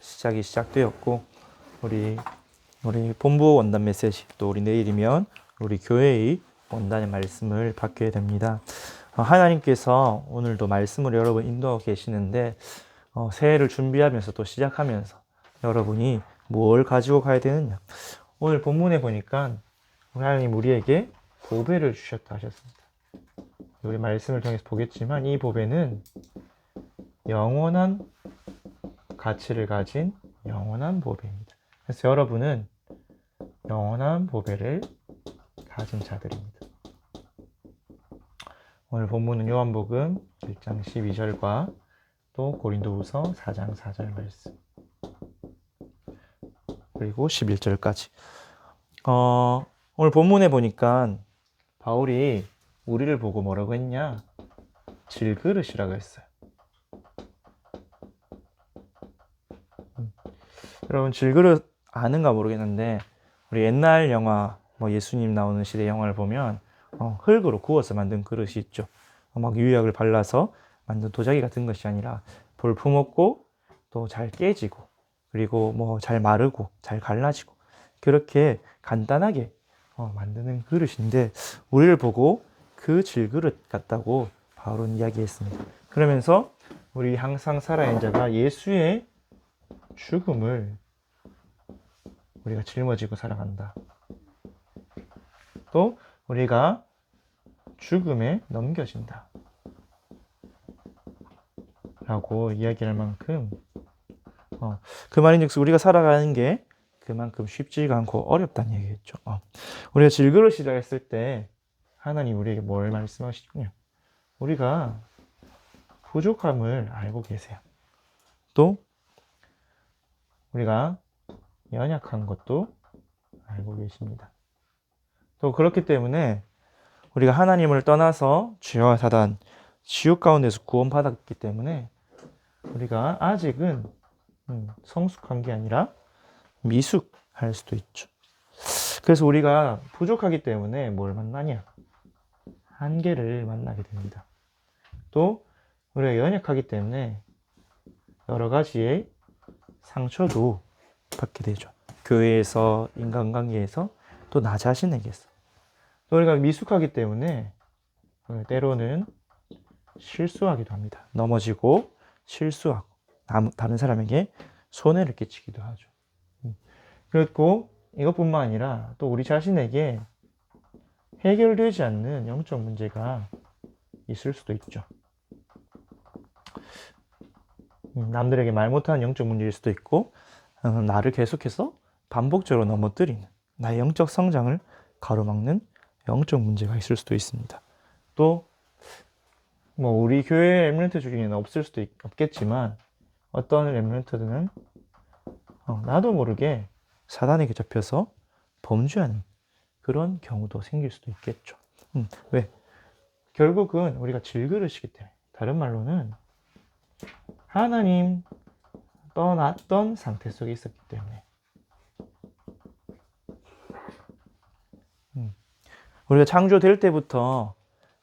시작이 시작되었고 우리 우리 본부 원단 메시지 또 우리 내일이면 우리 교회의 원단의 말씀을 받게 됩니다. 어, 하나님께서 오늘도 말씀을 여러분 인도하고 계시는데 어, 새해를 준비하면서 또 시작하면서 여러분이 뭘 가지고 가야 되느냐? 오늘 본문에 보니까 하나님 우리에게 보배를 주셨다 하셨습니다. 우리 말씀을 통해서 보겠지만 이 보배는 영원한 가치를 가진 영원한 보배입니다. 그래서 여러분은 영원한 보배를 가진 자들입니다. 오늘 본문은 요한복음 1장 12절과 또 고린도후서 4장 4절 말씀 그리고 11절까지 어, 오늘 본문에 보니까 바울이 우리를 보고 뭐라고 했냐 질그릇이라고 했어요. 여러분 질그릇 아는가 모르겠는데 우리 옛날 영화 뭐 예수님 나오는 시대 영화를 보면 어, 흙으로 구워서 만든 그릇이 있죠. 어, 막 유약을 발라서 만든 도자기 같은 것이 아니라 볼품 없고 또 잘 깨지고 그리고 뭐 잘 마르고 잘 갈라지고 그렇게 간단하게 어, 만드는 그릇인데 우리를 보고 그 질그릇 같다고 바울은 이야기했습니다. 그러면서 우리 항상 살아야 자가 예수의 죽음을 우리가 짊어지고 살아간다. 또 우리가 죽음에 넘겨진다. 라고 이야기할 만큼 어, 그 말인즉슨 우리가 살아가는 게 그만큼 쉽지가 않고 어렵다는 얘기겠죠. 어. 우리가 질그릇이라 했을 때 하나님 우리에게 뭘 말씀하시냐? 우리가 부족함을 알고 계세요. 또 우리가 연약한 것도 알고 계십니다. 또 그렇기 때문에 우리가 하나님을 떠나서 죄와 사단, 지옥 가운데서 구원받았기 때문에 우리가 아직은 음, 성숙한 게 아니라 미숙할 수도 있죠. 그래서 우리가 부족하기 때문에 뭘 만나냐? 한계를 만나게 됩니다. 또 우리가 연약하기 때문에 여러 가지의 상처도 받게 되죠. 교회에서, 인간관계에서, 또 나 자신에게서. 또 우리가 미숙하기 때문에 때로는 실수하기도 합니다. 넘어지고 실수하고 다른 사람에게 손해를 끼치기도 하죠. 음. 그렇고 이것뿐만 아니라 또 우리 자신에게 해결되지 않는 영적 문제가 있을 수도 있죠. 음, 남들에게 말 못하는 영적 문제일 수도 있고 어, 나를 계속해서 반복적으로 넘어뜨리는 나의 영적 성장을 가로막는 영적 문제가 있을 수도 있습니다. 또 뭐 우리 교회 엠런트 중에는 없을 수도 있, 없겠지만 어떤 엠런트들은 어, 나도 모르게 사단에게 잡혀서 범죄하는 그런 경우도 생길 수도 있겠죠. 음, 왜? 결국은 우리가 질그릇이기 때문에 다른 말로는 하나님 떠났던 상태 속에 있었기 때문에 음, 우리가 창조될 때부터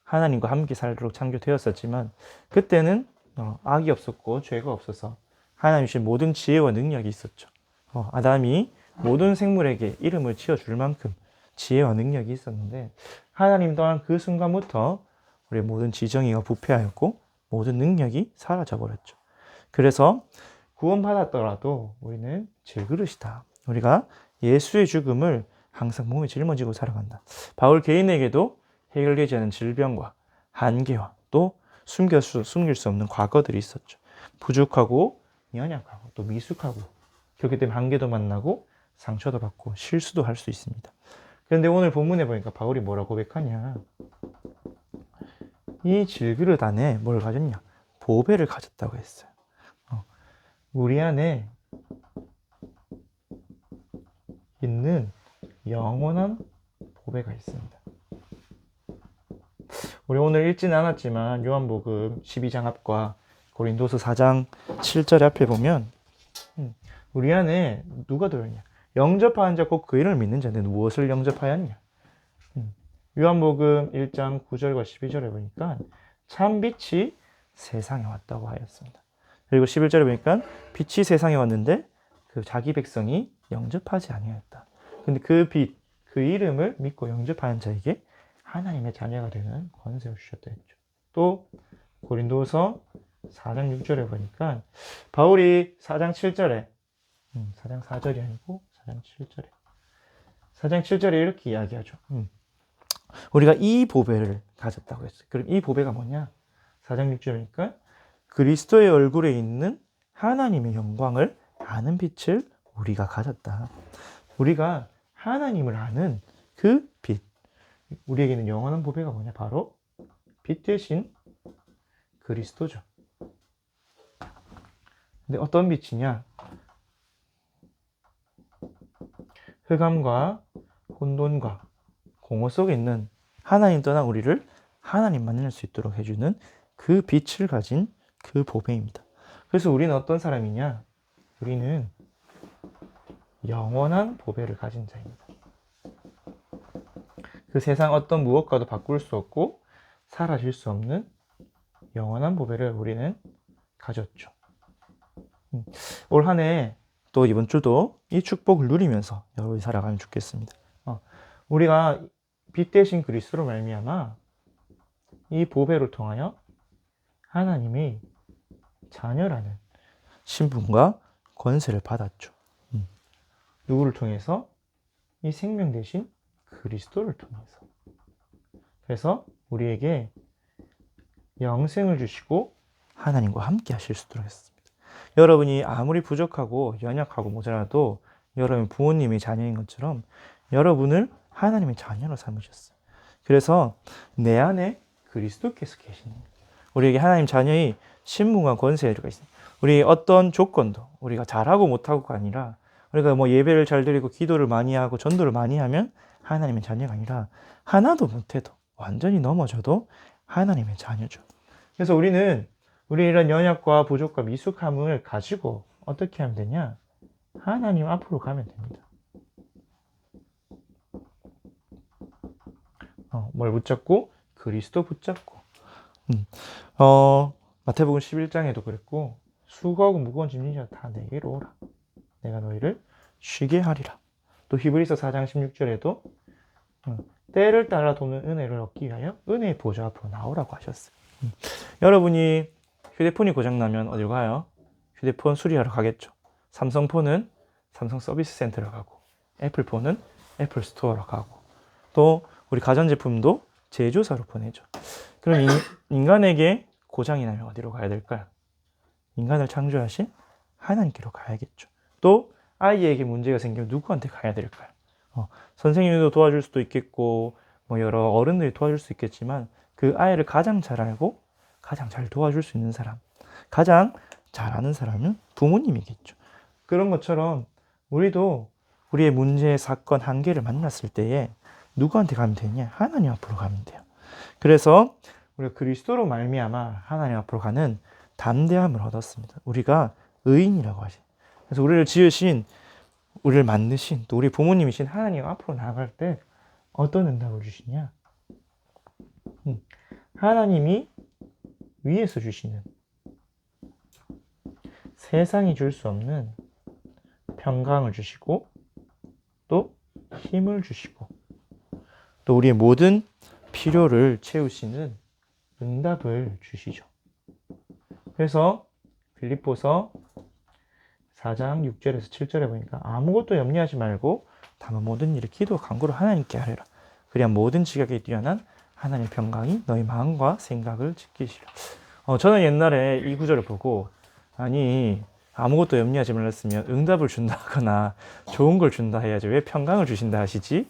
하나님과 함께 살도록 창조되었었지만 그때는 어, 악이 없었고 죄가 없어서 하나님 신 모든 지혜와 능력이 있었죠. 어, 아담이 모든 생물에게 이름을 지어줄 만큼 지혜와 능력이 있었는데 하나님 또한 그 순간부터 우리 모든 지정이가 부패하였고 모든 능력이 사라져 버렸죠. 그래서 구원받았더라도 우리는 질그릇이다. 우리가 예수의 죽음을 항상 몸에 짊어지고 살아간다. 바울 개인에게도 해결되지 않은 질병과 한계와 또 숨길 수, 숨길 수 없는 과거들이 있었죠. 부족하고 연약하고 또 미숙하고 그렇기 때문에 한계도 만나고 상처도 받고 실수도 할 수 있습니다. 그런데 오늘 본문에 보니까 바울이 뭐라 고백하냐? 이 질그릇 안에 뭘 가졌냐? 보배를 가졌다고 했어요. 어, 우리 안에 있는 영원한 보배가 있습니다. 우리 오늘 읽지는 않았지만 요한복음 12장 앞과 고린도서 4장 7절 앞에 보면 음, 우리 안에 누가 들어있냐? 영접하는 자 곧 그 이름을 믿는 자인데 무엇을 영접하였냐? 음, 요한복음 1장 9절과 12절에 보니까 참 빛이 세상에 왔다고 하였습니다. 그리고 11절에 보니까 빛이 세상에 왔는데 그 자기 백성이 영접하지 아니하였다. 근데 그 빛, 그 이름을 믿고 영접하는 자에게 하나님의 자녀가 되는 권세를 주셨다 했죠. 또 고린도서 4장 6절에 보니까 바울이 4장 7절에 음, 4장 4절이 아니고 4장 7절에 4장 7절에 이렇게 이야기하죠. 음. 우리가 이 보배를 가졌다고 했어요. 그럼 이 보배가 뭐냐? 4장 6절이니까 그리스도의 얼굴에 있는 하나님의 영광을 아는 빛을 우리가 가졌다. 우리가 하나님을 아는 그 빛. 우리에게는 영원한 보배가 뭐냐? 바로 빛 대신 그리스도죠. 근데 어떤 빛이냐? 흑암과 혼돈과 공허 속에 있는 하나님 떠난 우리를 하나님 만날 수 있도록 해주는 그 빛을 가진 그 보배입니다. 그래서 우리는 어떤 사람이냐? 우리는 영원한 보배를 가진 자입니다. 그 세상 어떤 무엇과도 바꿀 수 없고 사라질 수 없는 영원한 보배를 우리는 가졌죠. 음, 올한 해 또 이번 주도 이 축복을 누리면서 여러분이 살아가면 좋겠습니다. 어, 우리가 빛 대신 그리스도로 말미암아 이 보배를 통하여 하나님의 자녀라는 신분과 권세를 받았죠. 음. 누구를 통해서? 이 생명 대신 그리스도를 통해서. 그래서 우리에게 영생을 주시고 하나님과 함께 하실 수 있도록 했습니다. 여러분이 아무리 부족하고 연약하고 모자라도 여러분 부모님이 자녀인 것처럼 여러분을 하나님의 자녀로 삼으셨어요. 그래서 내 안에 그리스도께서 계시는 거예요. 우리에게 하나님 자녀의 신분과 권세가 있습니다. 우리 어떤 조건도 우리가 잘하고 못하고가 아니라 우리가 뭐 예배를 잘 드리고 기도를 많이 하고 전도를 많이 하면 하나님의 자녀가 아니라 하나도 못해도 완전히 넘어져도 하나님의 자녀죠. 그래서 우리는 우리 이런 연약과 부족과 미숙함을 가지고 어떻게 하면 되냐? 하나님 앞으로 가면 됩니다. 어, 뭘 붙잡고? 그리스도 붙잡고. 음. 어, 마태복음 11장에도 그랬고, 수고하고 무거운 짐진 자 다 내게로 오라. 내가 너희를 쉬게 하리라. 또 히브리서 4장 16절에도 음, 때를 따라 도는 은혜를 얻기 위하여 은혜의 보좌 앞으로 나오라고 하셨어요. 음. 여러분이 휴대폰이 고장나면 어딜 가요? 휴대폰 수리하러 가겠죠. 삼성폰은 삼성 서비스 센터로 가고, 애플폰은 애플 스토어로 가고, 또 우리 가전제품도 제조사로 보내죠. 그럼 인, 인간에게 고장이 나면 어디로 가야 될까요? 인간을 창조하신 하나님께로 가야겠죠. 또 아이에게 문제가 생기면 누구한테 가야 될까요? 어, 선생님도 도와줄 수도 있겠고 뭐 여러 어른들이 도와줄 수 있겠지만 그 아이를 가장 잘 알고 가장 잘 도와줄 수 있는 사람, 가장 잘 아는 사람은 부모님이겠죠. 그런 것처럼 우리도 우리의 문제, 사건, 한계를 만났을 때에 누구한테 가면 되냐? 하나님 앞으로 가면 돼요. 그래서 우리가 그리스도로 말미암아 하나님 앞으로 가는 담대함을 얻었습니다. 우리가 의인이라고 하시. 그래서 우리를 지으신, 우리를 만드신, 또 우리 부모님이신 하나님 앞으로 나아갈 때 어떤 응답을 주시냐? 음, 하나님이 위에서 주시는 세상이 줄 수 없는 평강을 주시고 또 힘을 주시고 또 우리의 모든 필요를 채우시는 응답을 주시죠. 그래서 빌립보서 4장 6절에서 7절에 보니까 아무것도 염려하지 말고 다만 모든 일을 기도 간구로 하나님께 하리라. 그래야 모든 지각에 뛰어난 하나님의 평강이 너희 마음과 생각을 지키시라. 어, 저는 옛날에 이 구절을 보고 아니 아무것도 염려하지 말랬으면 응답을 준다 하거나 좋은 걸 준다 해야지 왜 평강을 주신다 하시지?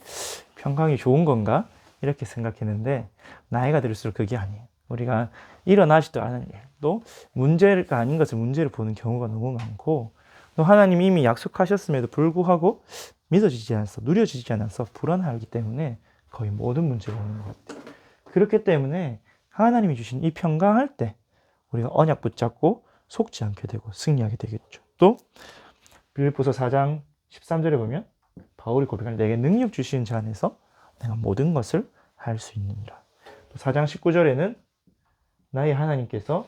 평강이 좋은 건가? 이렇게 생각했는데 나이가 들수록 그게 아니에요. 우리가 일어나지도 않은 일도 문제가 아닌 것을 문제를 보는 경우가 너무 많고 또 하나님이 이미 약속하셨음에도 불구하고 믿어지지 않아서 누려지지 않아서 불안하기 때문에 거의 모든 문제가 오는 것 같아요. 그렇기 때문에 하나님이 주신 이 평강할 때 우리가 언약 붙잡고 속지 않게 되고 승리하게 되겠죠. 또 빌립보서 4장 13절에 보면 바울이 고백하는 내게 능력 주시는 자 안에서 내가 모든 것을 할 수 있느니라. 또 4장 19절에는 나의 하나님께서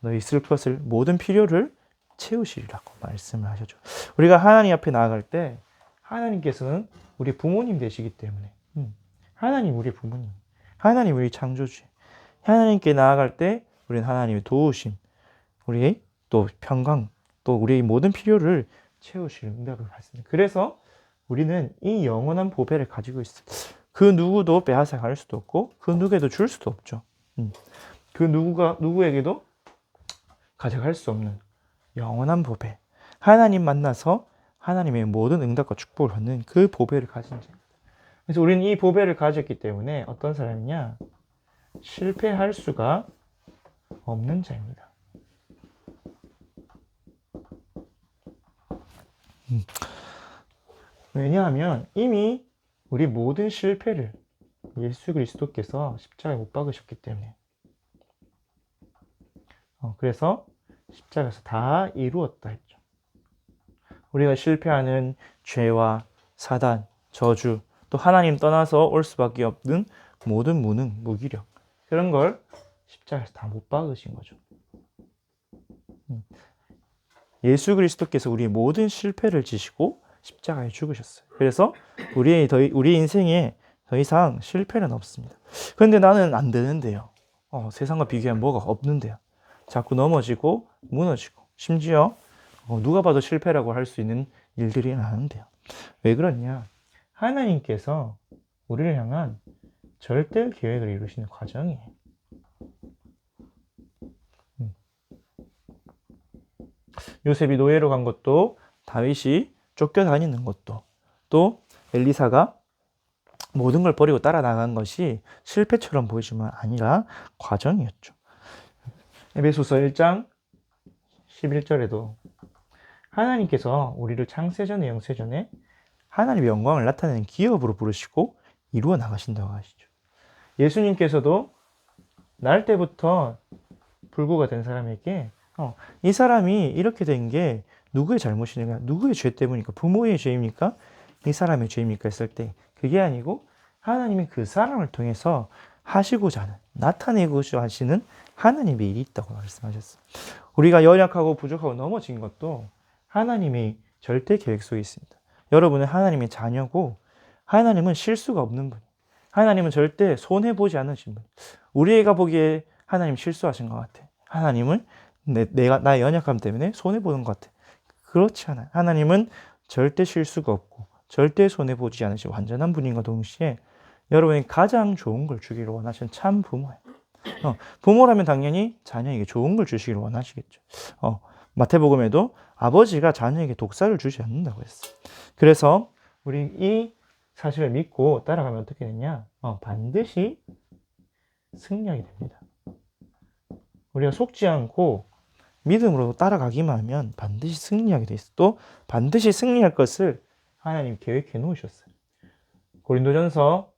너희 있을 것을 모든 필요를 채우시리라고 말씀을 하셨죠. 우리가 하나님 앞에 나아갈 때 하나님께서는 우리 부모님 되시기 때문에 음, 하나님 우리 부모님, 하나님 우리 창조주, 하나님께 나아갈 때 우리는 하나님의 도우심, 우리의 또 평강, 또 우리의 모든 필요를 채우실 응답을 받습니다. 그래서 우리는 이 영원한 보배를 가지고 있어요. 그 누구도 빼앗아 갈 수도 없고 그 누구에도 줄 수도 없죠. 음. 그 누구가 누구에게도 가져갈 수 없는 영원한 보배. 하나님 만나서 하나님의 모든 응답과 축복을 받는 그 보배를 가진 자입니다. 그래서 우리는 이 보배를 가졌기 때문에 어떤 사람이냐? 실패할 수가 없는 자입니다. 음. 왜냐하면 이미 우리 모든 실패를 예수 그리스도께서 십자가에 못 박으셨기 때문에. 어, 그래서 십자가에서 다 이루었다 했죠. 우리가 실패하는 죄와 사단, 저주, 또 하나님 떠나서 올 수밖에 없는 모든 무능, 무기력 그런 걸 십자가에서 다 못 박으신 거죠. 음. 예수 그리스도께서 우리의 모든 실패를 지시고 십자가에 죽으셨어요. 그래서 우리의 더, 우리 인생에 더 이상 실패는 없습니다. 그런데 나는 안 되는데요. 어, 세상과 비교하면 뭐가 없는데요. 자꾸 넘어지고 무너지고 심지어 어, 누가 봐도 실패라고 할 수 있는 일들이 나는데요. 왜 그러냐? 하나님께서 우리를 향한 절대 계획을 이루시는 과정이에요. 음. 요셉이 노예로 간 것도 다윗이 쫓겨다니는 것도 또 엘리사가 모든 걸 버리고 따라 나간 것이 실패처럼 보이지만 아니라 과정이었죠. 에베소서 1장 11절에도 하나님께서 우리를 창세전에 영세전에 하나님의 영광을 나타내는 기업으로 부르시고 이루어 나가신다고 하시죠. 예수님께서도 날 때부터 불구가 된 사람에게 어, 이 사람이 이렇게 된 게 누구의 잘못이니까 누구의 죄 때문입니까? 부모의 죄입니까? 이 사람의 죄입니까? 했을 때 그게 아니고 하나님이 그 사람을 통해서 하시고자 하는 나타내고자 하시는 하나님의 일이 있다고 말씀하셨어요. 우리가 연약하고 부족하고 넘어진 것도 하나님의 절대 계획 속에 있습니다. 여러분은 하나님의 자녀고 하나님은 실수가 없는 분. 하나님은 절대 손해 보지 않으신 분. 우리 애가 보기에 하나님 실수하신 것 같아. 하나님은 내, 내가 나의 연약함 때문에 손해 보는 것 같아. 그렇지 않아요. 하나님은 절대 실수가 없고 절대 손해 보지 않으신 완전한 분인과 동시에 여러분이 가장 좋은 걸 주기를 원하시는 참 부모예요. 어, 부모라면 당연히 자녀에게 좋은 걸 주시기를 원하시겠죠. 어, 마태복음에도 아버지가 자녀에게 독사를 주지 않는다고 했어요. 그래서 우리 이 사실을 믿고 따라가면 어떻게 되냐? 어, 반드시 승리하게 됩니다. 우리가 속지 않고 믿음으로 따라가기만 하면 반드시 승리하게 돼 있어. 또 반드시 승리할 것을 하나님 계획해 놓으셨어요. 고린도전서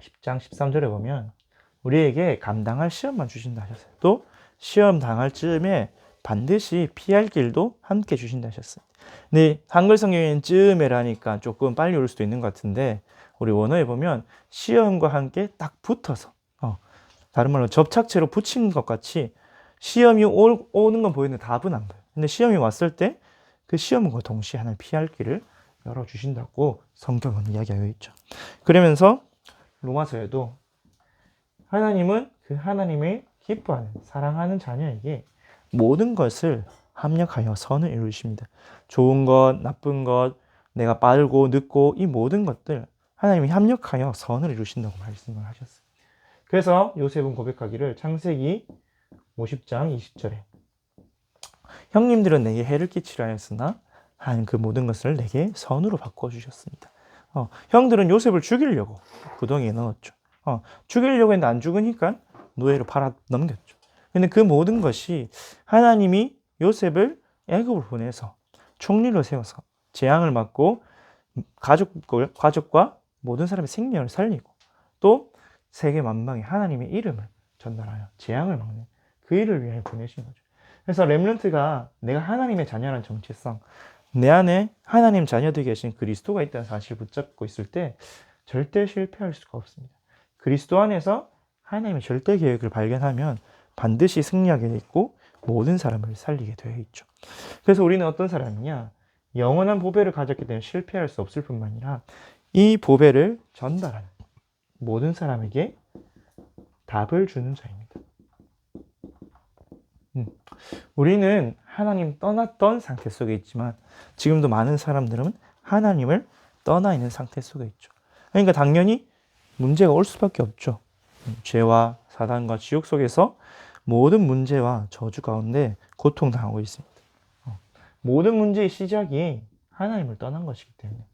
10장 13절에 보면 우리에게 감당할 시험만 주신다 하셨어요. 또 시험 당할 즈음에 반드시 피할 길도 함께 주신다 하셨어요. 근데 한글 성경에는 즈음에라니까 조금 빨리 올 수도 있는 것 같은데 우리 원어에 보면 시험과 함께 딱 붙어서 어, 다른 말로 접착제로 붙인 것 같이 시험이 올, 오는 건 보이는데 답은 안 보여요. 근데 시험이 왔을 때 그 시험과 동시에 하나님 피할 길을 열어주신다고 성경은 이야기하고 있죠. 그러면서 로마서에도 하나님은 그 하나님의 기뻐하는 사랑하는 자녀에게 모든 것을 합력하여 선을 이루십니다. 좋은 것, 나쁜 것, 내가 빠르고 늦고 이 모든 것들 하나님이 합력하여 선을 이루신다고 말씀을 하셨어요. 그래서 요셉은 고백하기를 창세기 50장 20절에 형님들은 내게 해를 끼치려 하였으나 하나님 그 모든 것을 내게 선으로 바꿔 주셨습니다. 어, 형들은 요셉을 죽이려고 구덩이에 넣었죠. 어, 죽이려고 했는데 안 죽으니까 노예로 팔아 넘겼죠. 근데 그 모든 것이 하나님이 요셉을 애굽을 보내서 총리로 세워서 재앙을 막고 가족을, 가족과 모든 사람의 생명을 살리고 또 세계 만방에 하나님의 이름을 전달하여 재앙을 막는 그 일을 위해 보내신 거죠. 그래서 렘런트가 내가 하나님의 자녀라는 정체성, 내 안에 하나님 자녀들이 계신 그리스도가 있다는 사실을 붙잡고 있을 때 절대 실패할 수가 없습니다. 그리스도 안에서 하나님의 절대 계획을 발견하면 반드시 승리하게 돼 있고 모든 사람을 살리게 되어 있죠. 그래서 우리는 어떤 사람이냐? 영원한 보배를 가졌기 때문에 실패할 수 없을 뿐만 아니라 이 보배를 전달하는 모든 사람에게 답을 주는 자입니다. 음, 우리는 하나님 떠났던 상태 속에 있지만 지금도 많은 사람들은 하나님을 떠나 있는 상태 속에 있죠. 그러니까 당연히 문제가 올 수밖에 없죠. 음, 죄와 사단과 지옥 속에서 모든 문제와 저주 가운데 고통당하고 있습니다. 어, 모든 문제의 시작이 하나님을 떠난 것이기 때문에.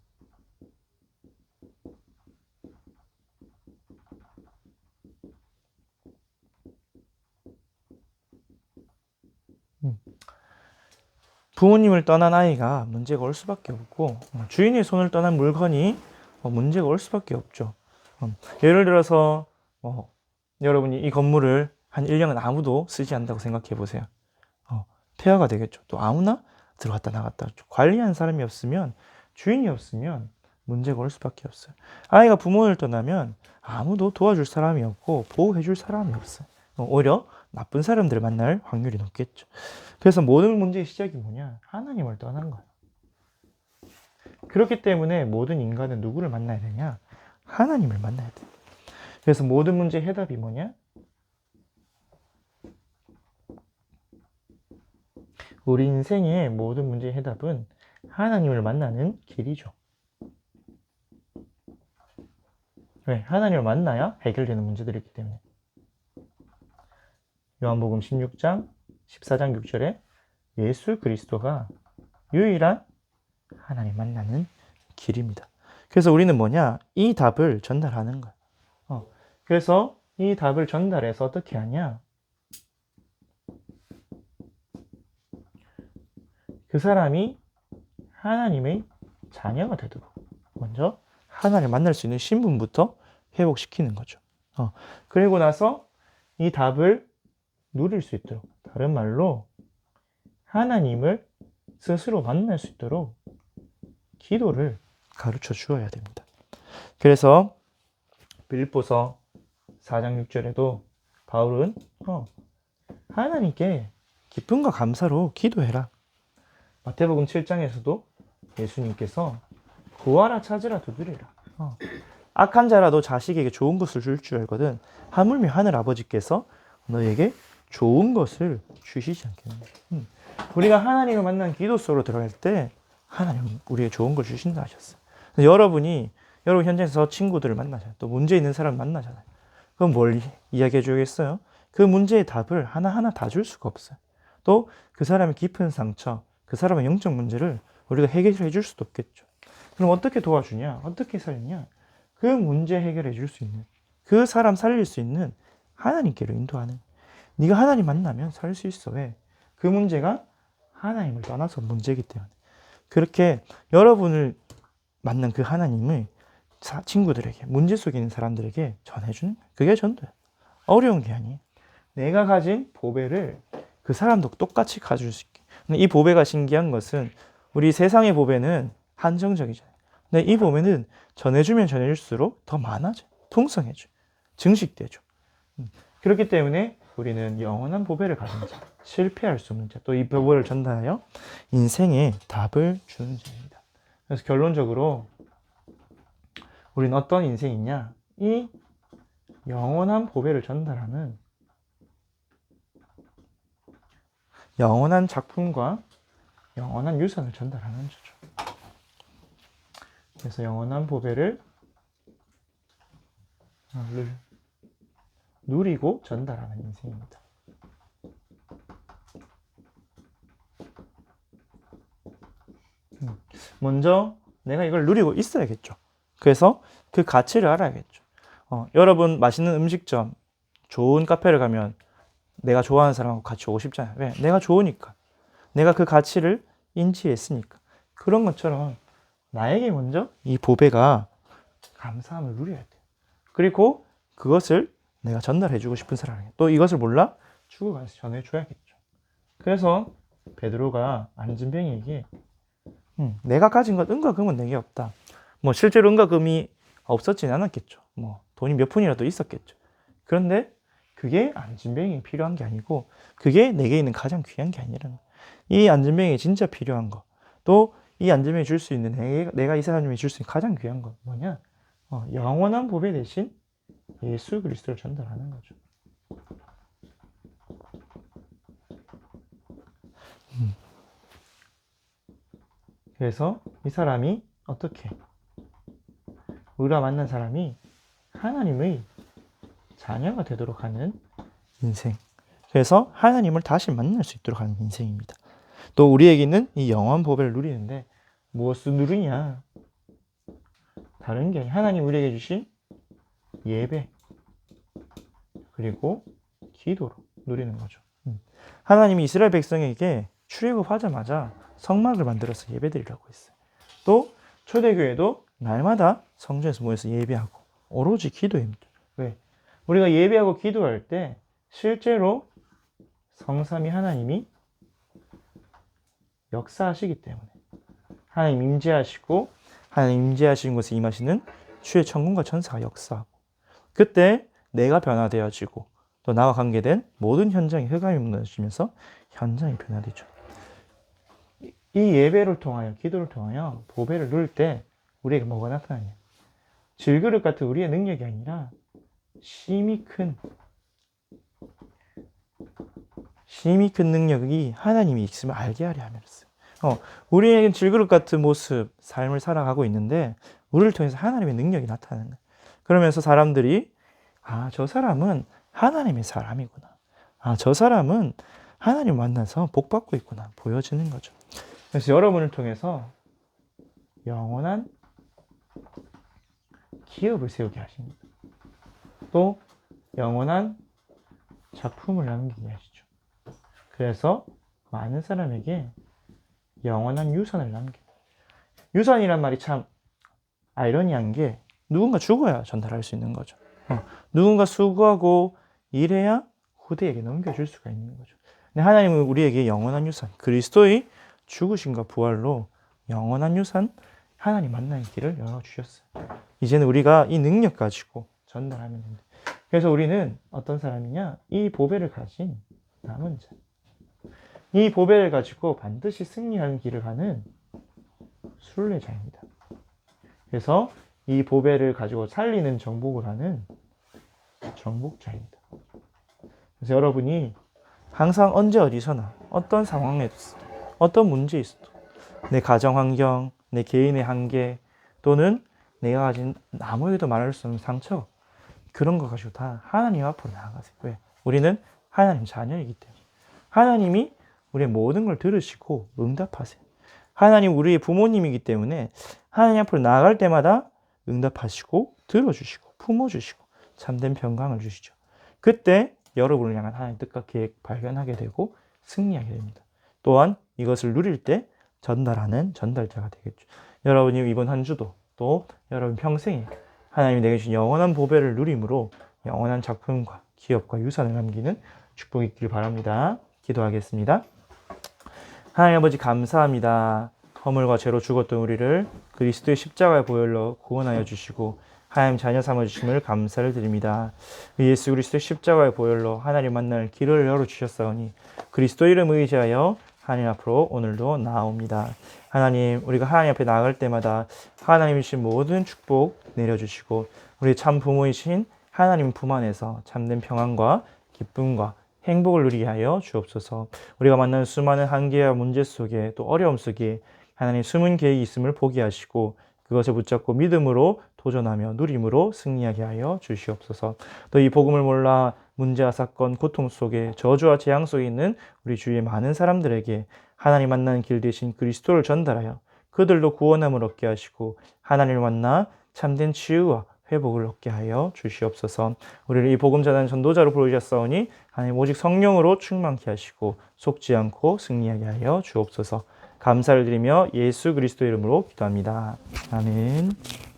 부모님을 떠난 아이가 문제가 올 수밖에 없고 어, 주인의 손을 떠난 물건이 어, 문제가 올 수밖에 없죠. 음, 예를 들어서 어, 여러분이 이 건물을 한 1년은 아무도 쓰지 않는다고 생각해 보세요. 어, 폐허가 되겠죠. 또 아무나 들어갔다 나갔다. 관리하는 사람이 없으면 주인이 없으면 문제가 올 수밖에 없어요. 아이가 부모를 떠나면 아무도 도와줄 사람이 없고 보호해 줄 사람이 없어요. 어, 오히려 나쁜 사람들을 만날 확률이 높겠죠. 그래서 모든 문제의 시작이 뭐냐? 하나님을 떠난 거예요. 그렇기 때문에 모든 인간은 누구를 만나야 되냐? 하나님을 만나야 돼. 그래서 모든 문제의 해답이 뭐냐? 우리 인생의 모든 문제의 해답은 하나님을 만나는 길이죠. 왜? 하나님을 만나야 해결되는 문제들이 있기 때문에. 요한복음 16장 14장 6절에 예수 그리스도가 유일한 하나님 만나는 길입니다. 그래서 우리는 뭐냐? 이 답을 전달하는 거야. 어, 그래서 이 답을 전달해서 어떻게 하냐? 그 사람이 하나님의 자녀가 되도록 먼저 하나님을 만날 수 있는 신분부터 회복시키는 거죠. 어, 그리고 나서 이 답을 누릴 수 있도록 다른 말로 하나님을 스스로 만날 수 있도록 기도를 가르쳐 주어야 됩니다. 그래서 빌보서 4장 6절에도 바울은 어, 하나님께 기쁨과 감사로 기도해라. 마태복음 7장에서도 예수님께서 구하라 찾으라 두드리라. 어. 악한 자라도 자식에게 좋은 것을 줄 줄 알거든 하물며 하늘 아버지께서 너에게 좋은 것을 주시지 않겠느냐. 음. 우리가 하나님을 만난 기도 속으로 들어갈 때 하나님 우리에게 좋은 걸 주신다 하셨어요. 여러분이 여러분 현장에서 친구들을 만나잖아요. 또 문제 있는 사람 만나잖아요. 그럼 뭘 이야기해 주겠어요? 그 문제의 답을 하나하나 다 줄 수가 없어요. 또 그 사람의 깊은 상처, 그 사람의 영적 문제를 우리가 해결해 줄 수도 없겠죠. 그럼 어떻게 도와주냐? 어떻게 살리냐? 그 문제 해결해 줄 수 있는, 그 사람 살릴 수 있는 하나님께로 인도하는. 네가 하나님 만나면 살 수 있어. 왜? 그 문제가 하나님을 떠나서 문제이기 때문에. 그렇게 여러분을 만난 그 하나님을 친구들에게, 문제 속에 있는 사람들에게 전해주는. 그게 전도예요. 어려운 게 아니에요. 내가 가진 보배를 그 사람도 똑같이 가질 수 있게. 근데 이 보배가 신기한 것은 우리 세상의 보배는 한정적이잖아요. 근데 이 보배는 전해주면 전해줄수록 더 많아져. 풍성해져. 증식되죠. 음. 그렇기 때문에 우리는 영원한 보배를 가진 자, 실패할 수 없는 자, 또 이 보배를 전달하여 인생의 답을 주는 자입니다. 그래서 결론적으로 우리는 어떤 인생이냐? 이 영원한 보배를 전달하는 영원한 작품과 영원한 유산을 전달하는 자죠. 그래서 영원한 보배를 누리고 전달하는 인생입니다. 음, 먼저 내가 이걸 누리고 있어야겠죠. 그래서 그 가치를 알아야겠죠. 어, 여러분 맛있는 음식점, 좋은 카페를 가면 내가 좋아하는 사람하고 같이 오고 싶잖아요. 왜? 내가 좋으니까. 내가 그 가치를 인지했으니까. 그런 것처럼 나에게 먼저 이 보배가 감사함을 누려야 돼요. 그리고 그것을 내가 전달해주고 싶은 사람에게 또 이것을 몰라 주고 가서 전해줘야겠죠. 그래서 베드로가 안진뱅이에게 음, 내가 가진 것 은과 금은 내게 없다. 뭐 실제로 은과 금이 없었진 않았겠죠. 뭐 돈이 몇 푼이라도 있었겠죠. 그런데 그게 안진뱅이에 필요한 게 아니고 그게 내게 있는 가장 귀한 게 아니라는. 이 안진뱅이에 진짜 필요한 거. 또 이 안진뱅이 줄 수 있는 내가, 내가 이 사람이 줄 수 있는 가장 귀한 건 뭐냐? 어, 영원한 보배 대신 예수 그리스도를 전달하는 거죠. 음. 그래서 이 사람이 어떻게 우리가 만난 사람이 하나님의 자녀가 되도록 하는 인생. 그래서 하나님을 다시 만날 수 있도록 하는 인생입니다. 또 우리에게는 이 영원 보배를 누리는데 무엇을 누리냐? 다른 게 하나님 우리에게 주신 예배 그리고 기도로 누리는 거죠. 음. 하나님이 이스라엘 백성에게 출애굽하자마자 성막을 만들어서 예배드리라고 했어요. 또 초대교회도 날마다 성전에서 모여서 예배하고 오로지 기도입니다. 왜? 우리가 예배하고 기도할 때 실제로 성삼위 하나님이 역사하시기 때문에 하나님 임재하시고 하나님 임재하시는 곳에 임하시는 주의 천군과 천사가 역사하고 그때 내가 변화되어지고 또 나와 관계된 모든 현장이 흑암이 무너지면서 현장이 변화되죠. 이 예배를 통하여 기도를 통하여 보배를 누릴 때 우리에게 뭐가 나타나냐? 질그릇 같은 우리의 능력이 아니라 심히 큰 심히 큰 능력이 하나님이 있음을 알게 하려 함이었어요. 어, 우리에겐 질그릇 같은 모습, 삶을 살아가고 있는데 우리를 통해서 하나님의 능력이 나타나는 거예요. 그러면서 사람들이 아, 저 사람은 하나님의 사람이구나. 아, 저 사람은 하나님 만나서 복 받고 있구나. 보여지는 거죠. 그래서 여러분을 통해서 영원한 기업을 세우게 하십니다. 또 영원한 작품을 남기게 하시죠. 그래서 많은 사람에게 영원한 유산을 남겨. 유산이란 말이 참 아이러니한 게 누군가 죽어야 전달할 수 있는 거죠. 어, 누군가 수고하고 일해야 후대에게 넘겨줄 수가 있는 거죠. 근데 하나님은 우리에게 영원한 유산, 그리스도의 죽으심과 부활로 영원한 유산, 하나님 만나는 길을 열어주셨어요. 이제는 우리가 이 능력 가지고 전달하면 됩니다. 그래서 우리는 어떤 사람이냐? 이 보배를 가진 남은 자. 이 보배를 가지고 반드시 승리하는 길을 가는 순례자입니다. 그래서 이 보배를 가지고 살리는 정복을 하는 정복자입니다. 그래서 여러분이 항상 언제 어디서나 어떤 상황에도 어떤 문제에 있어도 내 가정 환경, 내 개인의 한계 또는 내가 가진 아무에도 말할 수 없는 상처 그런 거 가지고 다 하나님 앞으로 나아가세요. 왜? 우리는 하나님 자녀이기 때문에 하나님이 우리의 모든 걸 들으시고 응답하세요. 하나님 우리의 부모님이기 때문에 하나님 앞으로 나아갈 때마다 응답하시고 들어주시고 품어주시고 참된 평강을 주시죠. 그때 여러분을 향한 하나님의 뜻과 계획 발견하게 되고 승리하게 됩니다. 또한 이것을 누릴 때 전달하는 전달자가 되겠죠. 여러분이 이번 한 주도 또 여러분 평생에 하나님이 내게 주신 영원한 보배를 누림으로 영원한 작품과 기업과 유산을 남기는 축복이 있길 바랍니다. 기도하겠습니다. 하나님 아버지 감사합니다. 허물과 죄로 죽었던 우리를 그리스도의 십자가의 보혈로 구원하여 주시고 하나님 자녀 삼아 주심을 감사를 드립니다. 예수 그리스도의 십자가의 보혈로 하나님 만날 길을 열어 주셨사오니 그리스도 이름 의지하여 하나님 앞으로 오늘도 나아옵니다. 하나님, 우리가 하나님 앞에 나아갈 때마다 하나님이 주신 모든 축복 내려주시고, 우리 참 부모이신 하나님 품 안에서 참된 평안과 기쁨과 행복을 누리게 하여 주옵소서. 우리가 만나는 수많은 한계와 문제 속에 또 어려움 속에 하나님 숨은 계획이 있음을 보게 하시고 그것을 붙잡고 믿음으로 도전하며 누림으로 승리하게 하여 주시옵소서. 또 이 복음을 몰라 문제와 사건, 고통 속에 저주와 재앙 속에 있는 우리 주위의 많은 사람들에게 하나님 만나는 길 대신 그리스도를 전달하여 그들도 구원함을 얻게 하시고 하나님을 만나 참된 치유와 회복을 얻게 하여 주시옵소서. 우리를 이 복음 전하는 전도자로 부르셨사오니 하나님 오직 성령으로 충만케 하시고 속지 않고 승리하게 하여 주옵소서. 감사를 드리며 예수 그리스도 이름으로 기도합니다. 아멘.